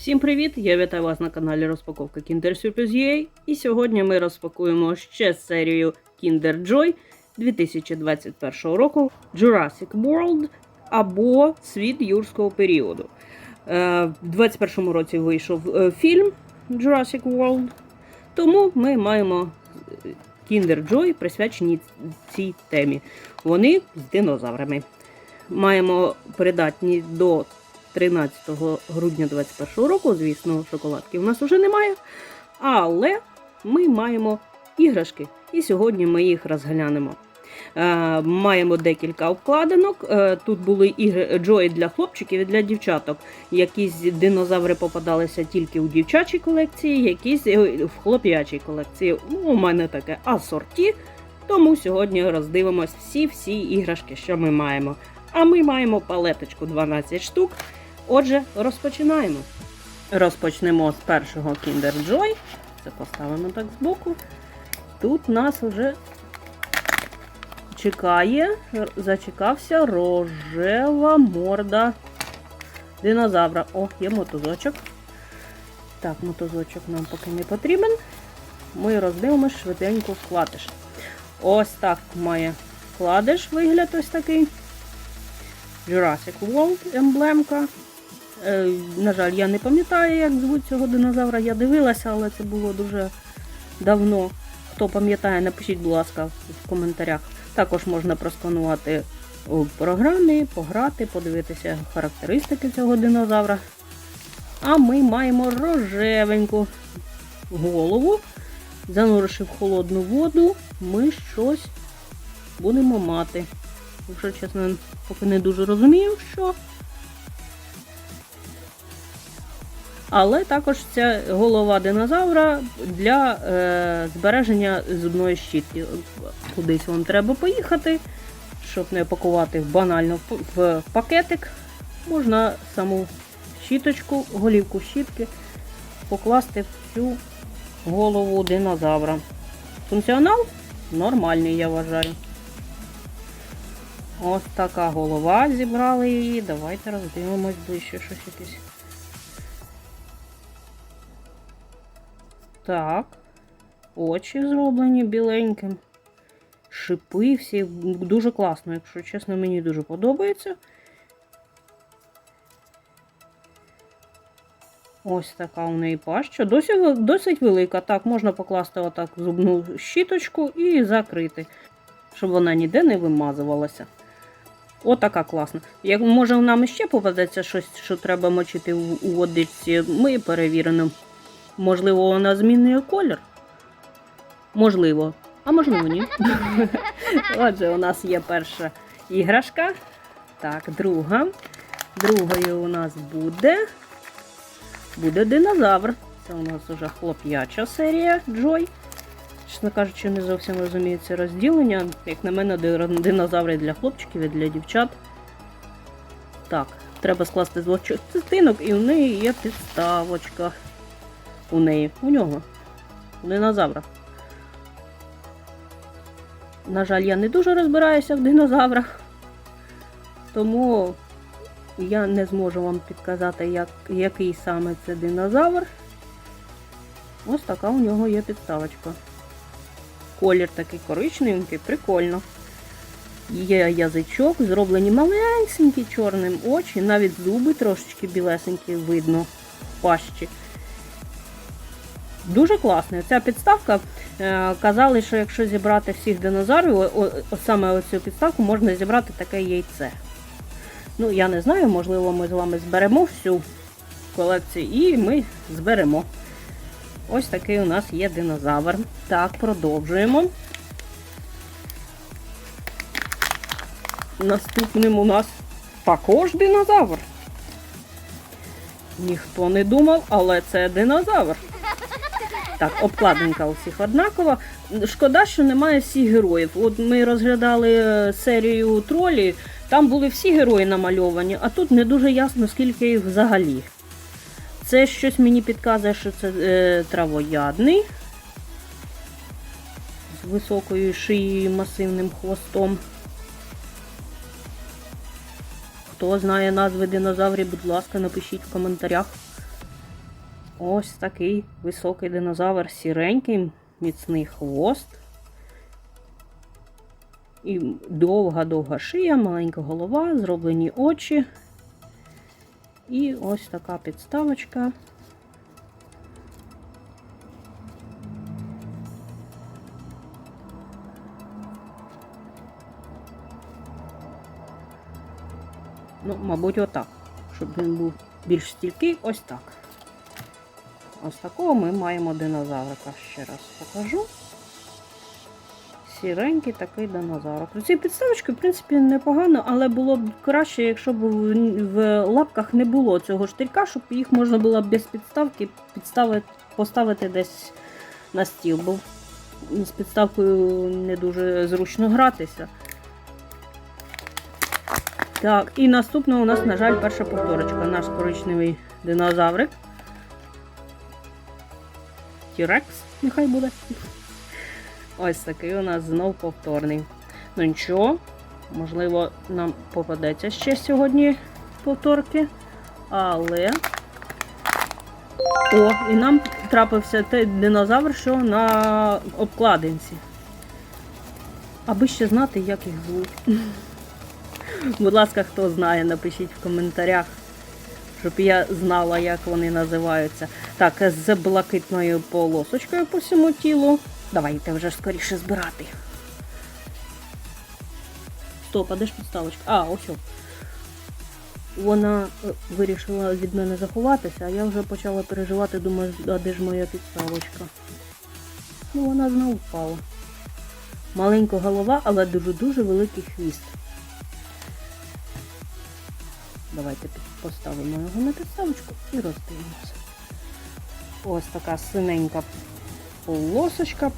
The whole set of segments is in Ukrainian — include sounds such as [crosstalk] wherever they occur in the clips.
Всім привіт! Я вітаю вас на каналі Розпаковка Kinder Surprise UA. І сьогодні ми розпакуємо ще серію Kinder Joy 2021 року Jurassic World або Світ юрського періоду. Е, В 2021 році вийшов е, фільм Jurassic World, тому ми маємо е, Kinder Joy присвячені цій темі. Вони з динозаврами. Маємо придатні до 13 грудня 2021 року. Звісно, шоколадки в нас вже немає. Але ми маємо іграшки, і сьогодні ми їх розглянемо. Е, маємо декілька обкладинок. Е, тут були ігри Джої для хлопчиків і для дівчаток. Якісь динозаври попадалися тільки у дівчачій колекції, якісь е, в хлоп'ячій колекції. Ну, у мене таке асорті. Тому сьогодні роздивимось всі-всі іграшки, що ми маємо. А ми маємо палеточку 12 штук. Отже, розпочинаємо. Розпочнемо з першого Kinder Joy. Це поставимо так збоку. Тут нас вже чекає, зачекався рожева морда динозавра. О, є мотузочок. Так, мотузочок нам поки не потрібен. Ми роздивимось швиденько вкладиш. Ось так має вкладиш вигляд ось такий. Jurassic World емблемка. Е, на жаль, я не пам'ятаю, як звуть цього динозавра. Я дивилася, але це було дуже давно. Хто пам'ятає, напишіть, будь ласка, в коментарях. Також можна просканувати у програмі, пограти, подивитися характеристики цього динозавра. А ми маємо рожевеньку голову. Зануривши в холодну воду, ми щось будемо мати. Якщо чесно, поки не дуже розумію, що. Але також це голова динозавра для е, збереження зубної щітки. Кудись вам треба поїхати, щоб не пакувати банально в пакетик. Можна саму щіточку, голівку щітки покласти в цю голову динозавра. Функціонал нормальний, я вважаю. Ось така голова, зібрали її. Давайте роздивимось ближче щось якесь. Так. Очі зроблені біленьким. Шипи всі дуже класно, якщо чесно, мені дуже подобається. Ось така у неї паща. Досить, досить велика. Так, можна покласти отак зубну щіточку і закрити, щоб вона ніде не вимазувалася. Отака класна. Як може нам ще попадеться щось, що треба мочити у, водичці, ми перевіримо. Можливо, вона змінює колір. Можливо. А можливо, ні. [laughs] Отже, у нас є перша іграшка. Так, друга. Другою у нас буде. Буде динозавр. Це у нас вже хлоп'яча серія Джой. Чесно кажучи, не зовсім розумію це розділення. Як на мене, динозаври для хлопчиків і для дівчат. Так, треба скласти з двох частинок, і в неї є підставочка. У неї. У нього. У динозавра. На жаль, я не дуже розбираюся в динозаврах. Тому я не зможу вам підказати, як, який саме це динозавр. Ось така у нього є підставочка. Колір такий коричневенький, прикольно. Є язичок, зроблені малесенькі чорним очі, навіть зуби трошечки білесенькі видно пащі. Дуже класно. Ця підставка е, казали, що якщо зібрати всіх динозаврів, саме оцю підставку можна зібрати таке яйце. Ну, я не знаю, можливо, ми з вами зберемо всю колекцію і ми зберемо. Ось такий у нас є динозавр. Так, продовжуємо. Наступним у нас також динозавр. Ніхто не думав, але це динозавр. Так, обкладинка у всіх однакова. Шкода, що немає всіх героїв. От ми розглядали е, серію тролі, там були всі герої намальовані, а тут не дуже ясно, скільки їх взагалі. Це щось мені підказує, що це е, травоядний з високою шиєю масивним хвостом. Хто знає назви динозаврів, будь ласка, напишіть в коментарях. Ось такий високий динозавр, сіренький, міцний хвост. І довга-довга шия, маленька голова, зроблені очі. І ось така підставочка. Ну, мабуть, отак. Щоб він був більш стійкий, ось так. Ось такого ми маємо динозаврика. Ще раз покажу. Сіренький такий динозаврик. Ці підставочки, в принципі, непогано, але було б краще, якщо б в- лапках не було цього штирька, щоб їх можна було без підставки підставити, поставити десь на стіл, бо з підставкою не дуже зручно гратися. Так, і наступна у нас, на жаль, перша повторочка. Наш коричневий динозаврик. Тірекс, нехай буде. Ось такий у нас знов повторний. Ну нічого, можливо, нам попадеться ще сьогодні повторки. Але. О, і нам трапився той динозавр, що на обкладинці. Аби ще знати, як їх звуть. Будь ласка, хто знає, напишіть в коментарях, щоб я знала, як вони називаються. Так, з блакитною полосочкою по всьому тілу. Давайте вже скоріше збирати. Стоп, а де ж підставочка? А, ось. Вона е, вирішила від мене заховатися, а я вже почала переживати, думаю, а де ж моя підставочка? Ну, вона знову впала. Маленька голова, але дуже-дуже великий хвіст. Давайте поставимо його на підставочку і роздивимося. Ось така синенька полосочка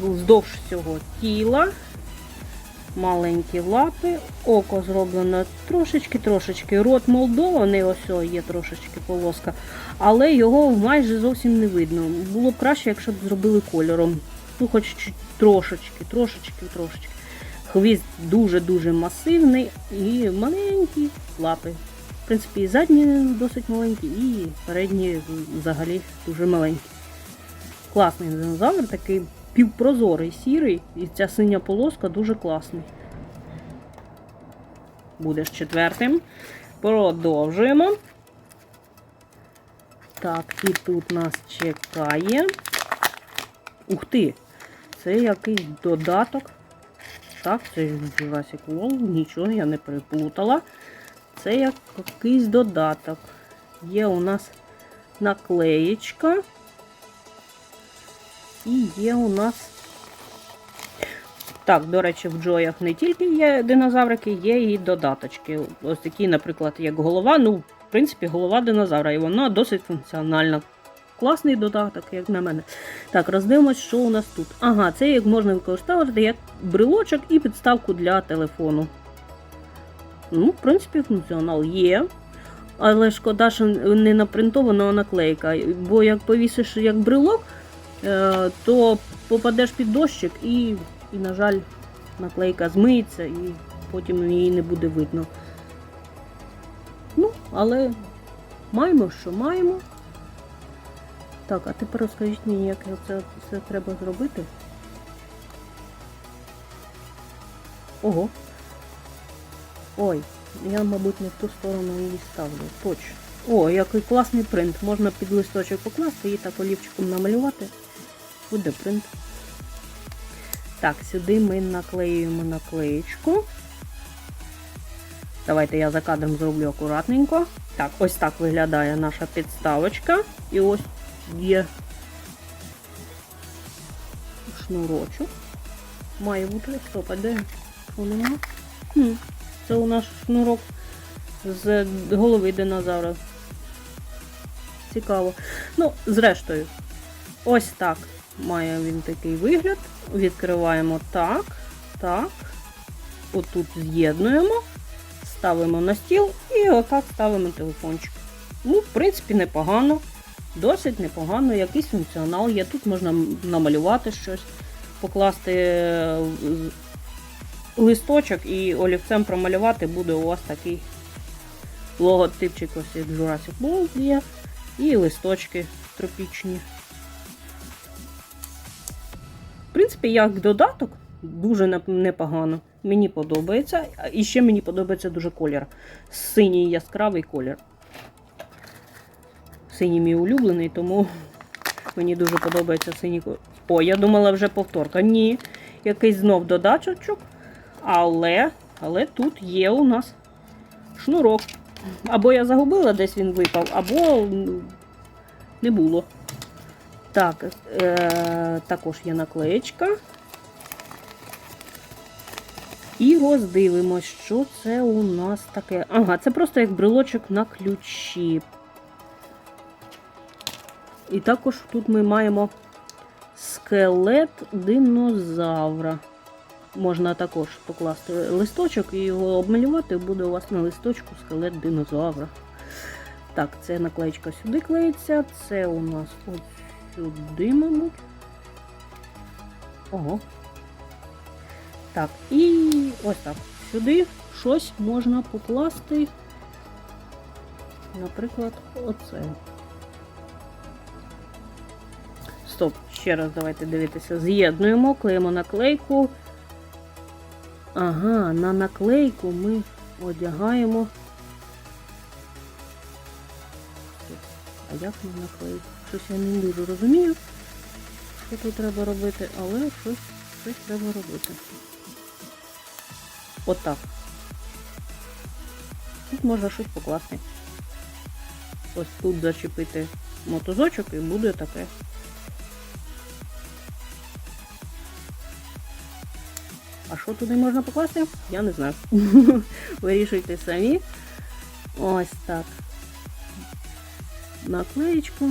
вздовж всього тіла. Маленькі лапи, око зроблено трошечки-трошечки. Рот молдований, ось о, є трошечки полоска, але його майже зовсім не видно. Було б краще, якщо б зробили кольором. Ну, хоч трошечки, трошечки, трошечки. Хвіст дуже-дуже масивний і маленькі лапи. В принципі, і задні досить маленькі, і передні взагалі дуже маленькі. Класний динозавр, такий півпрозорий, сірий, і ця синя полоска дуже класний. Будеш четвертим. Продовжуємо. Так, і тут нас чекає. Ух ти! Це якийсь додаток. Так, це Jurassic World, нічого я не переплутала. Це як якийсь додаток. Є у нас наклеєчка. І є у нас. Так, до речі, в Джоях не тільки є динозаврики, є і додаточки. Ось такі, наприклад, як голова. Ну, в принципі, голова динозавра, і вона досить функціональна. Класний додаток, як на мене. Так, роздивимось, що у нас тут. Ага, це як можна використовувати як брелочок і підставку для телефону. Ну, в принципі, функціонал є. Але шкода, що не напринтована наклейка. Бо як повісиш як брелок, е, то попадеш під дощик і, і, на жаль, наклейка змиється і потім її не буде видно. Ну, але маємо, що маємо. Так, а тепер розкажіть мені, як це все треба зробити. Ого. Ой, я, мабуть, не в ту сторону її ставлю. Точно. О, який класний принт. Можна під листочок покласти і так олівчиком намалювати. Буде принт. Так, сюди ми наклеюємо наклеєчку. Давайте я за кадром зроблю акуратненько. Так, ось так виглядає наша підставочка. І ось є шнурочок. Має бути стоп, а де? Нема? Хм, це у нас шнурок з голови динозавра. Цікаво. Ну, зрештою, ось так має він такий вигляд. Відкриваємо так, так. Отут з'єднуємо, ставимо на стіл і отак ставимо телефончик. Ну, в принципі, непогано. Досить непогано, якийсь функціонал є. Тут можна намалювати щось, покласти е, листочок і олівцем промалювати буде у вас такий логотипчик ось як Jurassic World є. І листочки тропічні. В принципі, як додаток, дуже непогано. Мені подобається. І ще мені подобається дуже колір. Синій яскравий колір. Синій мій улюблений, тому [laughs] мені дуже подобається синій. О, я думала вже повторка. Ні. Якийсь знов додаточок. Але, але тут є у нас шнурок. Або я загубила, десь він випав, або не було. Так, е, також є наклеєчка. І роздивимось, що це у нас таке. Ага, це просто як брелочок на ключі. І також тут ми маємо скелет динозавра. Можна також покласти листочок і його обмалювати, буде у вас на листочку скелет динозавра. Так, це наклеєчка сюди клеїться, це у нас от сюди, мабуть. Ого. Так, і ось так. Сюди щось можна покласти. Наприклад, оце. Стоп, ще раз давайте дивитися. З'єднуємо, клеїмо наклейку. Ага, на наклейку ми одягаємо. А як на наклейку? Щось я не дуже розумію, що тут треба робити, але щось, щось треба робити. Отак. Тут можна щось покласти. Ось тут зачепити мотузочок і буде таке. Що туди можна покласти? Я не знаю. [laughs] Вирішуйте самі. Ось так. Наклеєчку.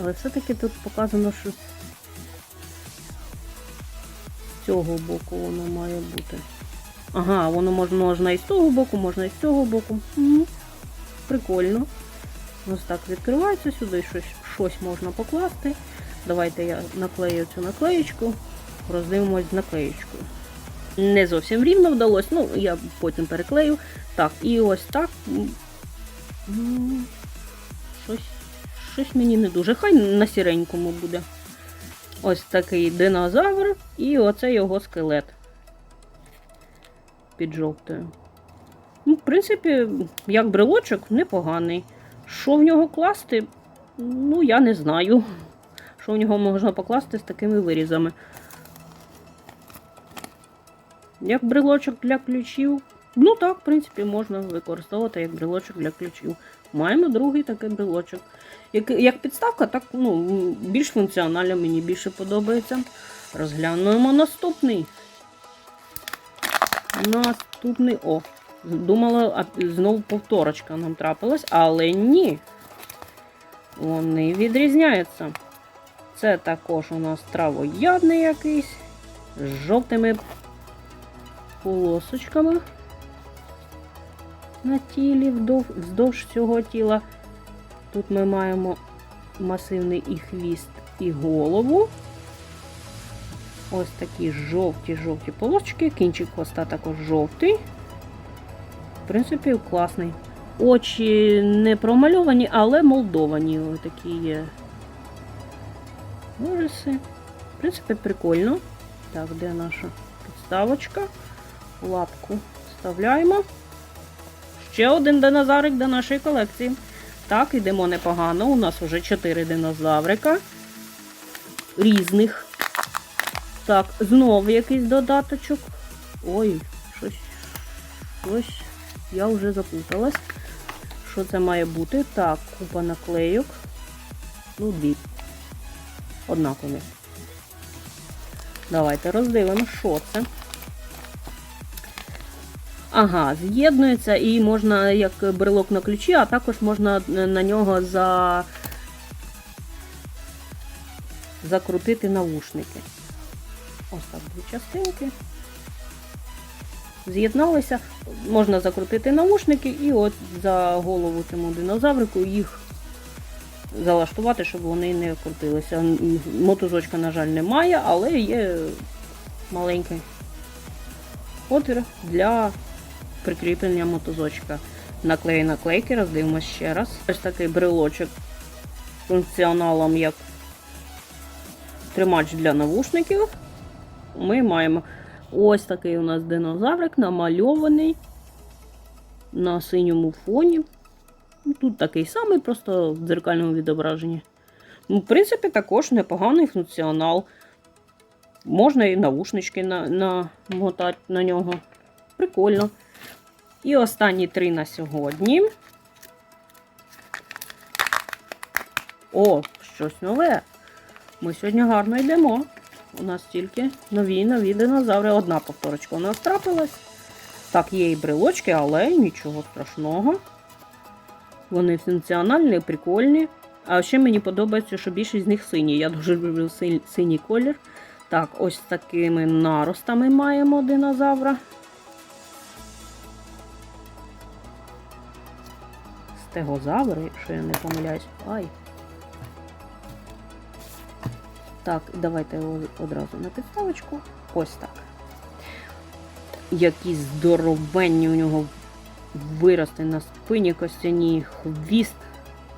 Але все-таки тут показано, що з цього боку воно має бути. Ага, воно можна, і з того боку, можна і з цього боку. Угу. Прикольно. Ось так відкривається сюди, щось, щось можна покласти. Давайте я наклею цю наклеєчку, роздивимось з наклеєчкою. Не зовсім рівно вдалося, ну я потім переклею. Так, і ось так. Щось, щось мені не дуже. Хай на сіренькому буде. Ось такий динозавр, і оце його скелет. Під жовтою. Ну, в принципі, як брелочок, непоганий. Що в нього класти? Ну, я не знаю. Що в нього можна покласти з такими вирізами. Як брелочок для ключів. Ну так, в принципі, можна використовувати як брелочок для ключів. Маємо другий такий брелочок. Як, як підставка, так ну, більш функціонально, мені більше подобається. Розглянуємо наступний. Наступний. О, думала, а знову повторочка нам трапилась, але ні. Вони відрізняються. Це також у нас травоядний якийсь з жовтими полосочками на тілі вздовж цього тіла. Тут ми маємо масивний і хвіст, і голову. Ось такі жовті-жовті полосочки. Кінчик хвоста також жовтий. В принципі, класний. Очі не промальовані, але молдовані. Ось такі є вириси. В принципі, прикольно. Так, де наша підставочка? Лапку вставляємо. Ще один динозаврик до нашої колекції. Так, йдемо непогано. У нас вже 4 динозаврика. Різних. Так, знову якийсь додаточок. Ой, щось. Щось. Я вже заплуталась. Що це має бути? Так, купа наклейок. Ну, дві. Однакові. Давайте роздивимо, що це. Ага, з'єднується і можна як брелок на ключі, а також можна на нього за... закрутити навушники. Ось так, дві частинки. З'єдналися, можна закрутити навушники і от за голову цьому динозаврику їх залаштувати, щоб вони не крутилися. Мотузочка, на жаль, немає, але є маленький отвір для прикріплення мотозочка. Наклеї наклейки, роздивимось ще раз. Ось такий брелочок функціоналом як тримач для навушників. Ми маємо ось такий у нас динозаврик намальований на синьому фоні. Тут такий самий, просто в дзеркальному відображенні. Ну, в принципі, також непоганий функціонал. Можна і навушнички на, на нього. Прикольно. І останні три на сьогодні. О, щось нове. Ми сьогодні гарно йдемо. У нас тільки нові нові динозаври. Одна повторочка у нас трапилась. Так, є і брелочки, але нічого страшного. Вони функціональні, прикольні. А ще мені подобається, що більшість з них сині. Я дуже люблю синій колір. Так, ось такими наростами маємо динозавра. Стегозаври, якщо я не помиляюсь. Ай. Так, давайте його одразу на підставочку. Ось так. Які здоровенні у нього вирости на спині костяні, хвіст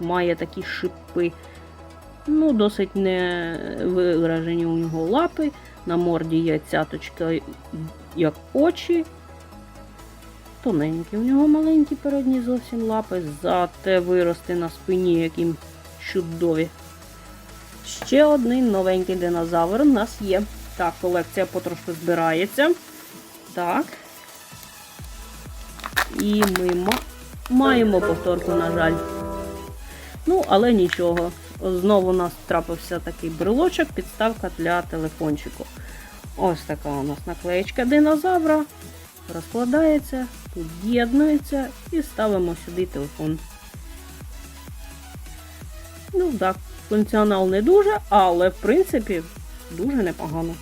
має такі шипи. Ну, досить не виражені у нього лапи. На морді є цяточка, як очі. Тоненькі у нього маленькі передні зовсім лапи, зате вирости на спині, які чудові. Ще один новенький динозавр у нас є. Так, колекція потрошку збирається. Так. І ми ма- маємо повторку, на жаль. Ну, але нічого. Знову у нас трапився такий брелочок, підставка для телефончику. Ось така у нас наклеєчка динозавра. Розкладається, тут з'єднується і ставимо сюди телефон. Ну так, функціонал не дуже, але в принципі дуже непогано.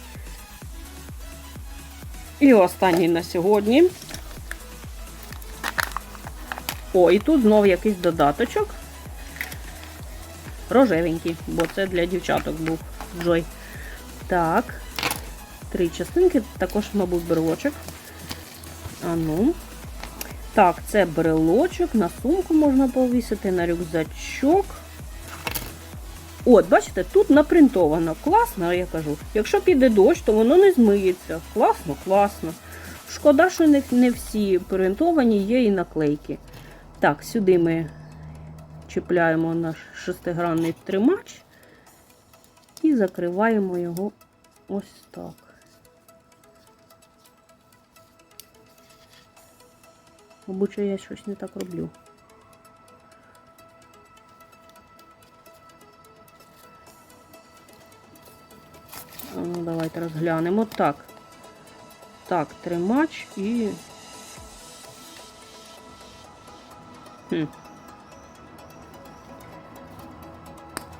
І останній на сьогодні. О, і тут знов якийсь додаточок. Рожевенький, бо це для дівчаток був Джой. Так. Три частинки, також, мабуть, брелочок. А ну. Так, це брелочок, на сумку можна повісити, на рюкзачок. От, бачите, тут напринтовано. Класно, я кажу. Якщо піде дощ, то воно не змиється. Класно, класно. Шкода, що не, всі принтовані, є і наклейки. Так, сюди ми чіпляємо наш шестигранний тримач і закриваємо його ось так. Мабуть, я щось не так роблю. Ну, давайте розглянемо. Так. Так, тримач і. Хм.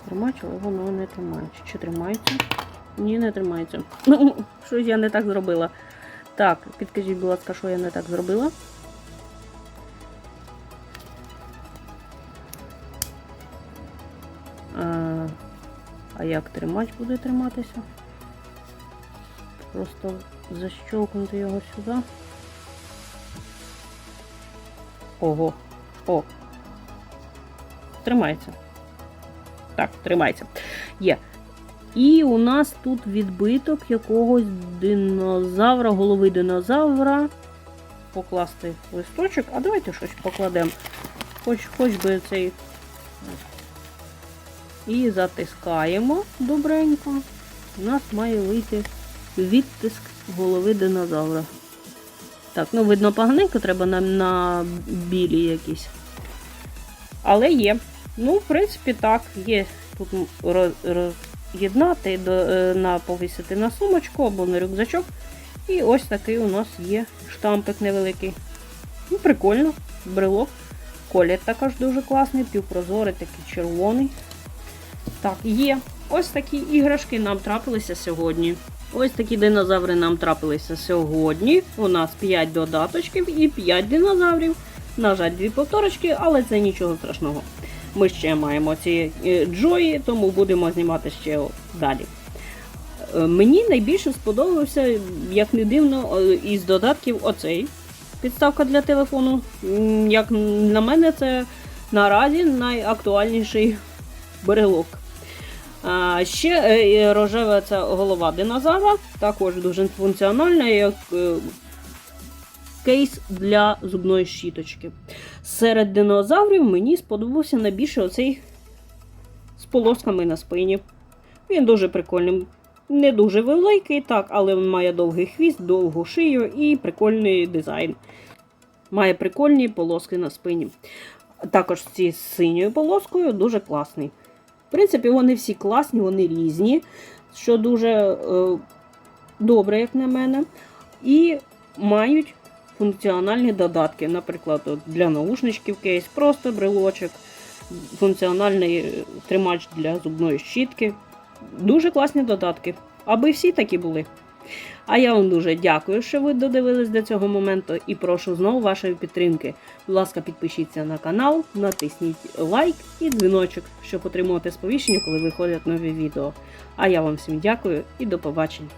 Тримач, але воно не тримається. Чи тримається? Ні, не тримається. Ну, [laughs] щось я не так зробила. Так, підкажіть, будь ласка, що я не так зробила. А, а як тримач буде триматися? Просто защелкнути його сюди. Ого. О. Тримається. Так, тримається. Є. І у нас тут відбиток якогось динозавра, голови динозавра. Покласти листочок. А давайте щось покладемо. Хоч, хоч би цей. І затискаємо добренько. У нас має вийти відтиск голови динозавра. Так, ну видно поганенько, треба на, на білі якісь. Але є. Ну, в принципі, так, є. Тут роз'єднати, е, на, повісити на сумочку або на рюкзачок. І ось такий у нас є штампик невеликий. Ну, прикольно, брелок. Колір також дуже класний, півпрозорий, такий червоний. Так, є. Ось такі іграшки нам трапилися сьогодні. Ось такі динозаври нам трапилися сьогодні. У нас 5 додаточків і 5 динозаврів. На жаль, дві повторочки, але це нічого страшного. Ми ще маємо ці е, джої, тому будемо знімати ще далі. Е, Мені найбільше сподобався, як не дивно, е, із додатків оцей підставка для телефону. Як на мене, це наразі найактуальніший брелок. Ще е, рожева це голова динозавра, також дуже функціональна, як е, кейс для зубної щіточки. Серед динозаврів мені сподобався найбільше оцей з полосками на спині. Він дуже прикольний. Не дуже великий, так, але він має довгий хвіст, довгу шию і прикольний дизайн. Має прикольні полоски на спині. Також ці з синьою полоскою дуже класний. В принципі, вони всі класні, вони різні, що дуже е, добре, як на мене. І мають функціональні додатки. Наприклад, от для наушничків кейс, просто брелочок, функціональний е, тримач для зубної щітки. Дуже класні додатки. Аби всі такі були. А я вам дуже дякую, що ви додивились до цього моменту і прошу знову вашої підтримки. Будь ласка, підпишіться на канал, натисніть лайк і дзвіночок, щоб отримувати сповіщення, коли виходять нові відео. А я вам всім дякую і до побачення.